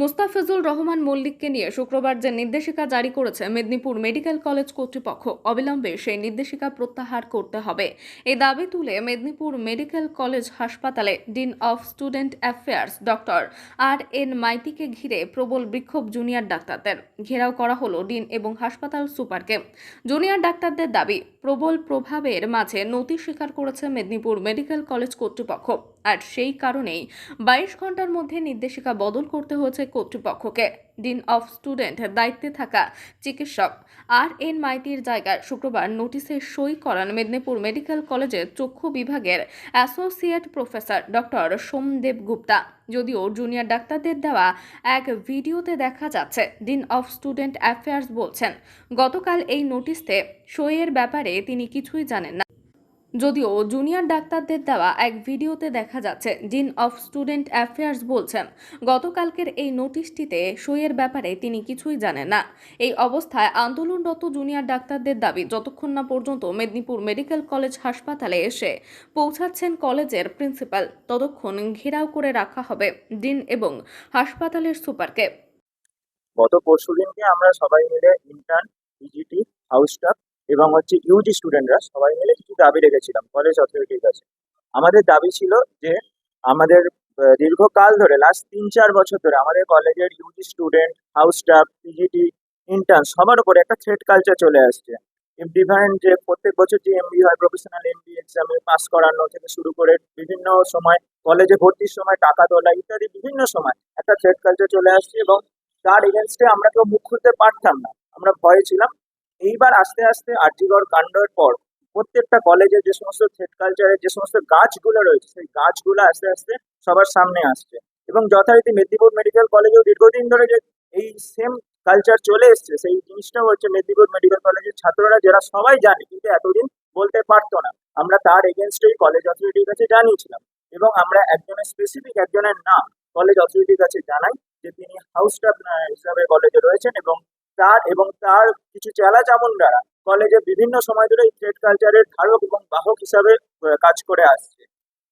মুস্তাফিজুর রহমান মল্লিককে নিয়ে শুক্রবার যে নির্দেশিকা জারি করেছে মেদিনীপুর মেডিকেল কলেজ কর্তৃপক্ষ, অবিলম্বে সেই নির্দেশিকা প্রত্যাহার করতে হবে। এই দাবি তুলে মেদিনীপুর মেডিকেল কলেজ হাসপাতালে dean of student affairs doctor R N মাইতিকে ঘিরে প্রবল বিক্ষোভ জুনিয়র ডাক্তারদের। ঘেরাও করা হলো ডিন এবং হাসপাতাল সুপারকে। জুনিয়র ডাক্তারদের দাবি, প্রবল প্রভাবের মাঝে নথি স্বীকার করেছে মেদিনীপুর মেডিকেল কলেজ কর্তৃপক্ষ। আর সেই কারণেই বাইশ ঘণ্টার মধ্যে নির্দেশিকা বদল করতে হয়েছে কর্তৃপক্ষকে। ডিন অফ স্টুডেন্ট দায়িত্বে থাকা চিকিৎসক আর এন মাইতির জায়গায় শুক্রবার নোটিশে সই করান মেদিনীপুর মেডিকেল কলেজের চক্ষু বিভাগের associate professor doctor Somdeb Gupta. যদিও জুনিয়র ডাক্তারদের দেওয়া এক ভিডিওতে দেখা যাচ্ছে ডিন অফ স্টুডেন্ট অ্যাফেয়ার্স বলছেন, গতকাল এই নোটিশে সইয়ের ব্যাপারে তিনি কিছুই জানেন না। যদিও জুনিয়র ডাক্তারদের দেওয়া এক ভিডিওতে দেখা যাচ্ছে ডিন অফ স্টুডেন্ট অ্যাফেয়ার্স বলছেন, গতকালকের এই নোটিশটিতে সইয়ের ব্যাপারে তিনি কিছুই জানেন না। এই অবস্থায় আন্দোলনরত জুনিয়র ডাক্তারদের দাবি, যতক্ষণ না পর্যন্ত মেদিনীপুর মেডিকেল কলেজ হাসপাতালে এসে পৌঁছাচ্ছেন কলেজের প্রিন্সিপাল, ততক্ষণ ঘেরাও করে রাখা হবে ডিন এবং হাসপাতালের সুপারকে। গত পরশু দিনকে আমরা সবাই মিলে ইন্টার্ন পিজিটি হাউস স্টাফ এবং হচ্ছে ইউজি স্টুডেন্টরা সবাই মিলে কিছু দাবি রেখেছিলাম কলেজ অথরিটির কাছে। আমাদের দাবি ছিল যে আমাদের দীর্ঘকাল ধরে লাস্ট তিন চার বছর ধরে আমাদের কলেজের UG student house staff PGT intern সবার উপরে একটা থ্রেড কালচার চলে আসছে। ডিফারেন্ট যে প্রত্যেক বছর যে এমবি হয় প্রফেশনাল এমবি এক্সামে পাস করানো থেকে শুরু করে বিভিন্ন সময় কলেজে ভর্তির সময় টাকা তোলা ইত্যাদি বিভিন্ন সময় একটা থ্রেড কালচার চলে আসছে এবং তার এগেনস্টে আমরা কেউ মুখ খুলতে পারতাম না। আমরা ভয়ে ছিলাম এইবার আস্তে আস্তে আর্যিগড় কাণ্ডের পর প্রত্যেকটা কলেজে যে সমস্ত থ্রেড কালচারের যে সমস্ত গাছগুলো রয়েছে, সেই গাছগুলো আস্তে আস্তে সবার সামনে আসছে। এবং যথারীতি মেদিনীপুর মেডিকেল কলেজেও দীর্ঘদিন ধরে যে এই সেম কালচার চলে এসছে, সেই জিনিসটাও হচ্ছে মেদিনীপুর মেডিকেল কলেজের ছাত্ররা, যারা সবাই জানে, কিন্তু এতদিন বলতে পারতো না। আমরা তার এগেনস্টেই কলেজ অথরিটির কাছে জানিয়েছিলাম। এবং আমরা একজনের স্পেসিফিক একজনের নাম কলেজ অথরিটির কাছে জানাই যে তিনি হাউস স্টাফ হিসাবে কলেজে রয়েছেন এবং তার এবং তার কিছু চেলা চামুন্ডারা কলেজে বিভিন্ন সময় ধরে ট্রেড কালচারের ধারক এবং বাহক হিসাবে কাজ করে আসছে।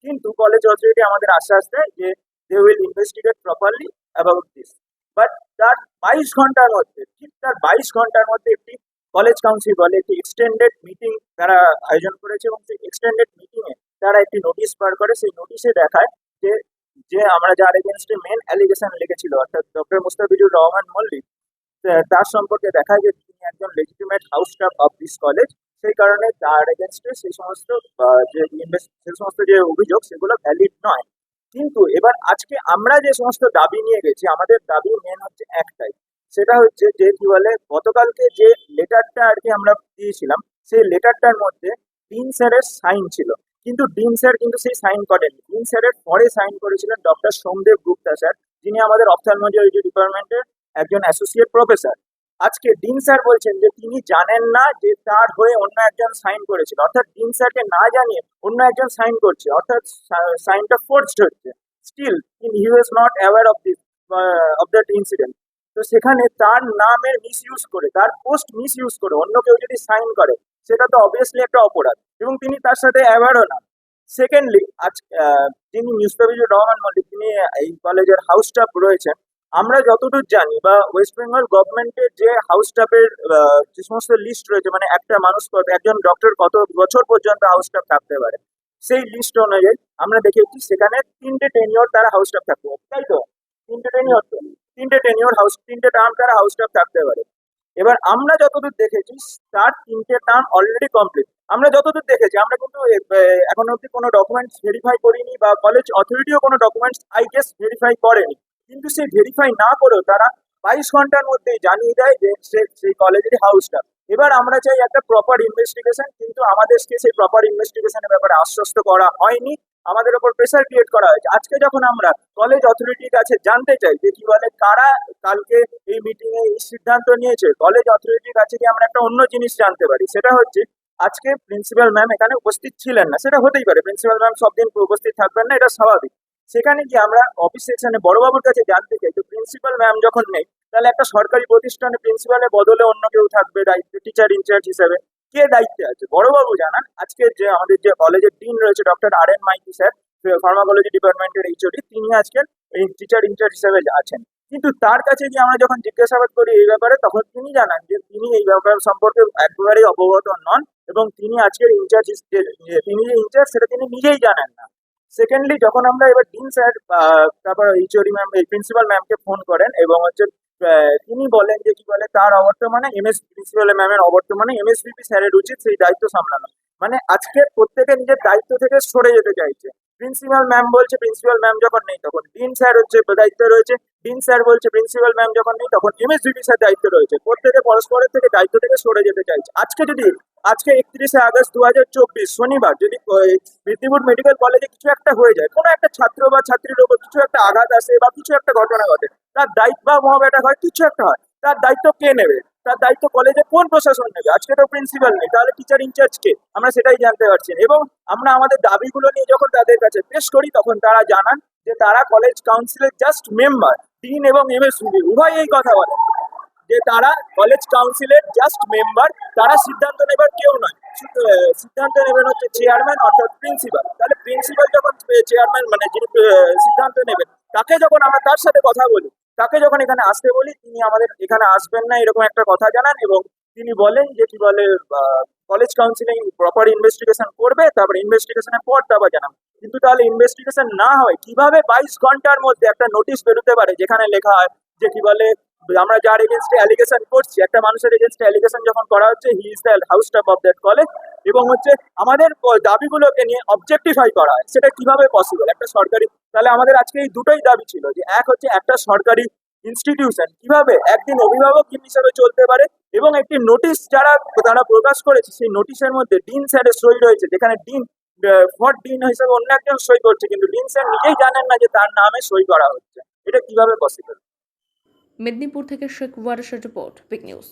কিন্তু কলেজ অথরিটি আমাদের আশ্বাস দেয় যে they will investigate properly about this but তার বাইশ ঘণ্টার মধ্যে, ঠিক তার বাইশ ঘণ্টার মধ্যে একটি কলেজ কাউন্সিল বলে একটি এক্সটেন্ডেড মিটিং তারা আয়োজন করেছে এবং সেই এক্সটেন্ডেড মিটিংয়ে তারা একটি নোটিশ বার করে। সেই নোটিশে দেখায় যে যে আমরা যার এগেনস্টে মেন অ্যালিগেশন লিখেছিল, অর্থাৎ ডক্টর মুস্তাফিজুর রহমান মল্লিক তার সম্পর্কে দেখা যে তিনি একজন legitimate house staff of this college সেই কারণে তার এগেনস্টে সেই সমস্ত যে সেই সমস্ত যে অভিযোগ, সেগুলো ভ্যালিড নয়। কিন্তু এবার আজকে আমরা যে সমস্ত দাবি নিয়ে গেছি, আমাদের দাবি মেন হচ্ছে একটাই। সেটা হচ্ছে যে কি বলে, গতকালকে যে লেটারটা আর কি আমরা দিয়েছিলাম, সেই লেটারটার মধ্যে ডিন স্যারের সাইন ছিল। কিন্তু ডিন স্যার কিন্তু সেই সাইন করেননি। ডিন স্যারের পরে সাইন করেছিলেন ডক্টর সোমদেব গুপ্তা স্যার, যিনি আমাদের অপথালমোলজি ডিপার্টমেন্টের একজন অ্যাসোসিয়েট প্রফেসর আজকে ডিন স্যার বলছেন যে, তিনি জানেন না যে, তার হয়ে অন্য একজন সাইন করেছিল। অর্থাৎ ডিন স্যারকে না জানিয়ে অন্য একজন সাইন করছে। অর্থাৎ সাইনটা ফোর্সড হচ্ছে। Still he was not aware of this of that incident তো সেখানে তার নামের মিস ইউজ করে, তার পোস্ট মিস ইউজ করে, অন্য কেউ যদি সাইন করে, সেটা তো অবভিয়াসলি একটা অপরাধ এবং তিনি তার সাথে অ্যাওয়ারও না। সেকেন্ডলি আজ যিনি মুস্তাফিজুর রহমান মল্লিক, তিনি এই কলেজের হাউস স্টাফ রয়েছেন আমরা যতদূর জানি বা ওয়েস্ট বেঙ্গল গভর্নমেন্টের যে হাউস স্টাফের যে সমস্ত লিস্ট রয়েছে মানে একটা মানুষ একজন ডক্টর কত বছর পর্যন্ত হাউস স্টাফ থাকতে পারে? সেই লিস্ট অনুযায়ী আমরা দেখেছি সেখানে তিনটে টেনিওর তারা হাউস স্টাফ থাকতে পারে। তাই তো? তিনটে টেনিওর তো। তিনটে টেনিওর হাউস তিনটে টার্ম তারা হাউস স্টাফ থাকতে পারে। এবার আমরা যতদূর দেখেছি, তার তিনটে টার্ম অলরেডি কমপ্লিট আমরা যতদূর দেখেছি, আমরা কিন্তু এখন অব্দি কোনো ডকুমেন্টস ভেরিফাই করিনি বা কলেজ অথরিটিও কোনো ডকুমেন্টস আই গেস ভেরিফাই করেনি। কিন্তু সেই ভেরিফাই না করেও তারা বাইশ ঘণ্টার মধ্যে জানিয়ে দেয় যে সেই কলেজের হাউসটা এবার আমরা চাই একটা প্রপার ইনভেস্টিগেশন কিন্তু আমাদেরকে সেই প্রপার ইনভেস্টিগেশনের ব্যাপারে আশ্বস্ত করা হয়নি। আমাদের ওপর প্রেসার ক্রিয়েট করা হয়েছে। আজকে যখন আমরা কলেজ অথরিটির কাছে জানতে চাই যে কি বলে, কারা কালকে এই মিটিং এ এই সিদ্ধান্ত নিয়েছে কলেজ অথরিটির কাছে গিয়ে আমরা একটা অন্য জিনিস জানতে পারি। সেটা হচ্ছে, আজকে প্রিন্সিপাল ম্যাম এখানে উপস্থিত ছিলেন না। সেটা হতেই পারে। প্রিন্সিপাল ম্যাম সব দিন উপস্থিত থাকবেন না, এটা স্বাভাবিক। সেখানে গিয়ে আমরা অফিস সেকশনে বড়বাবুর কাছে জানতে চাই, তো প্রিন্সিপাল ম্যাম যখন নেই, তাহলে একটা সরকারি প্রতিষ্ঠানে প্রিন্সিপালের বদলে অন্য কেউ থাকবে, দায়িত্বে টিচার ইনচার্জ হিসেবে। কে দায়িত্বে আছে? বড়বাবু জানান। আজকে যে আমাদের যে কলেজের ডিন রয়েছে doctor R N Maiti sir pharmacology ডিপার্টমেন্টের এইচওডি তিনি আজকে এই টিচার ইনচার্জ হিসেবে আছেন। কিন্তু তার কাছে গিয়ে আমরা যখন জিজ্ঞাসাবাদ করি এই ব্যাপারে, তখন তিনি জানান যে তিনি এই ব্যাপার সম্পর্কে একেবারেই অবগত নন এবং তিনি আজকের ইনচার্জ তিনি যে ইনচার্জ সেটা তিনি নিজেই জানেন না। সেকেন্ডলি যখন আমরা এবার ডিন স্যার তারপর এইচওডি ম্যাম এই প্রিন্সিপাল ম্যামকে ফোন করেন এবং হচ্ছে তিনি বলেন যে কি বলে, তার অবর্তমানে এম এস প্রিন্সিপাল ম্যামের অবর্তমানে এমএসভিপি স্যারের উচিত সেই দায়িত্ব সামলানো। মানে আজকে প্রত্যেকে নিজের দায়িত্ব থেকে সরে যেতে চাইছে। প্রিন্সিপাল ম্যাম বলছে প্রিন্সিপাল ম্যাম যখন নেই তখন ডিন স্যার হচ্ছে দায়িত্ব রয়েছে। ডিন স্যার বলছে প্রিন্সিপাল ম্যাম যখন নেই তখন এমএসভিপি স্যার দায়িত্ব রয়েছে। প্রত্যেকে পরস্পরের থেকে দায়িত্ব থেকে সরে যেতে চাইছে। আজকে যদি, আজকে একত্রিশে আগস্ট দু হাজার চব্বিশ শনিবার যদি মেদিনীপুর মেডিকেল কলেজে কিছু একটা হয়ে যায়, কোনো একটা ছাত্র বা ছাত্রীর উপর কিছু একটা আঘাত আসে বা কিছু একটা ঘটনা ঘটে, তার দায়িত্ব বা মহাব একটা হয়, কিছু একটা হয়। তার দায়িত্ব কে নেবে? তার দায়িত্ব কলেজে কোন প্রশাসন নেবে? আজকে তো প্রিন্সিপাল নেই, তাহলে টিচার ইনচার্জ কে? আমরা সেটাই জানতে পারছি এবং আমরা আমাদের দাবিগুলো নিয়ে যখন তাদের কাছে পেশ করি, তখন তারা জানান যে তারা কলেজ কাউন্সিলের জাস্ট মেম্বার ডিন এবং এমএসডি উভয় এই কথা বলেন যে তারা কলেজ কাউন্সিলের জাস্ট মেম্বার তারা সিদ্ধান্ত নেবার কেউ নয়। সিদ্ধান্ত নেবেন হচ্ছে চেয়ারম্যান অর্থাৎ প্রিন্সিপাল তাহলে প্রিন্সিপাল যখন চেয়ারম্যান মানে যিনি সিদ্ধান্ত নেবেন, তাকে যখন আমরা তার সাথে কথা বলি তাকে যখন এখানে আসতে বলি, তিনি আমাদের এখানে আসবেন না এরকম একটা কথা জানান এবং তিনি বলেন যে কি বলে কলেজ কাউন্সিলিং প্রপার ইনভেস্টিগেশন করবে, তারপর ইনভেস্টিগেশনের পর তারপর জানাবে। কিন্তু তাহলে ইনভেস্টিগেশন না হয়, কীভাবে বাইশ ঘণ্টার মধ্যে একটা নোটিশ বেরোতে পারে, যেখানে লেখা হয় যে কি বলে আমরা যার এগেনস্টে অ্যালিগেশন করছি, একটা মানুষের এগেনস্টে অ্যালিগেশন যখন করা হচ্ছে he is the house staff of that college এবং হচ্ছে আমাদের দাবিগুলোকে নিয়ে অবজেক্টিফাই করা হয়। সেটা কীভাবে পসিবল একটা সরকারি তাহলে আমাদের আজকে এই দুটোই দাবি ছিল যে এক হচ্ছে একটা সরকারি ইনস্টিটিউশন কীভাবে? একদিন অভিভাবক হিসাবে চলতে পারে এবং একটি নোটিশ যারা তারা প্রকাশ করেছে, সেই নোটিশের মধ্যে ডিন স্যারের সই রয়েছে, যেখানে ডিন ফর ডিন হিসেবে অন্য একজন সই করছে, কিন্তু ডিন স্যার নিজেই জানেন না যে তার নামে সই করা হচ্ছে। এটা কীভাবে পসিবল মেদিনীপুর থেকে শেখ ওয়ারেশের রিপোর্ট বিগ নিউজ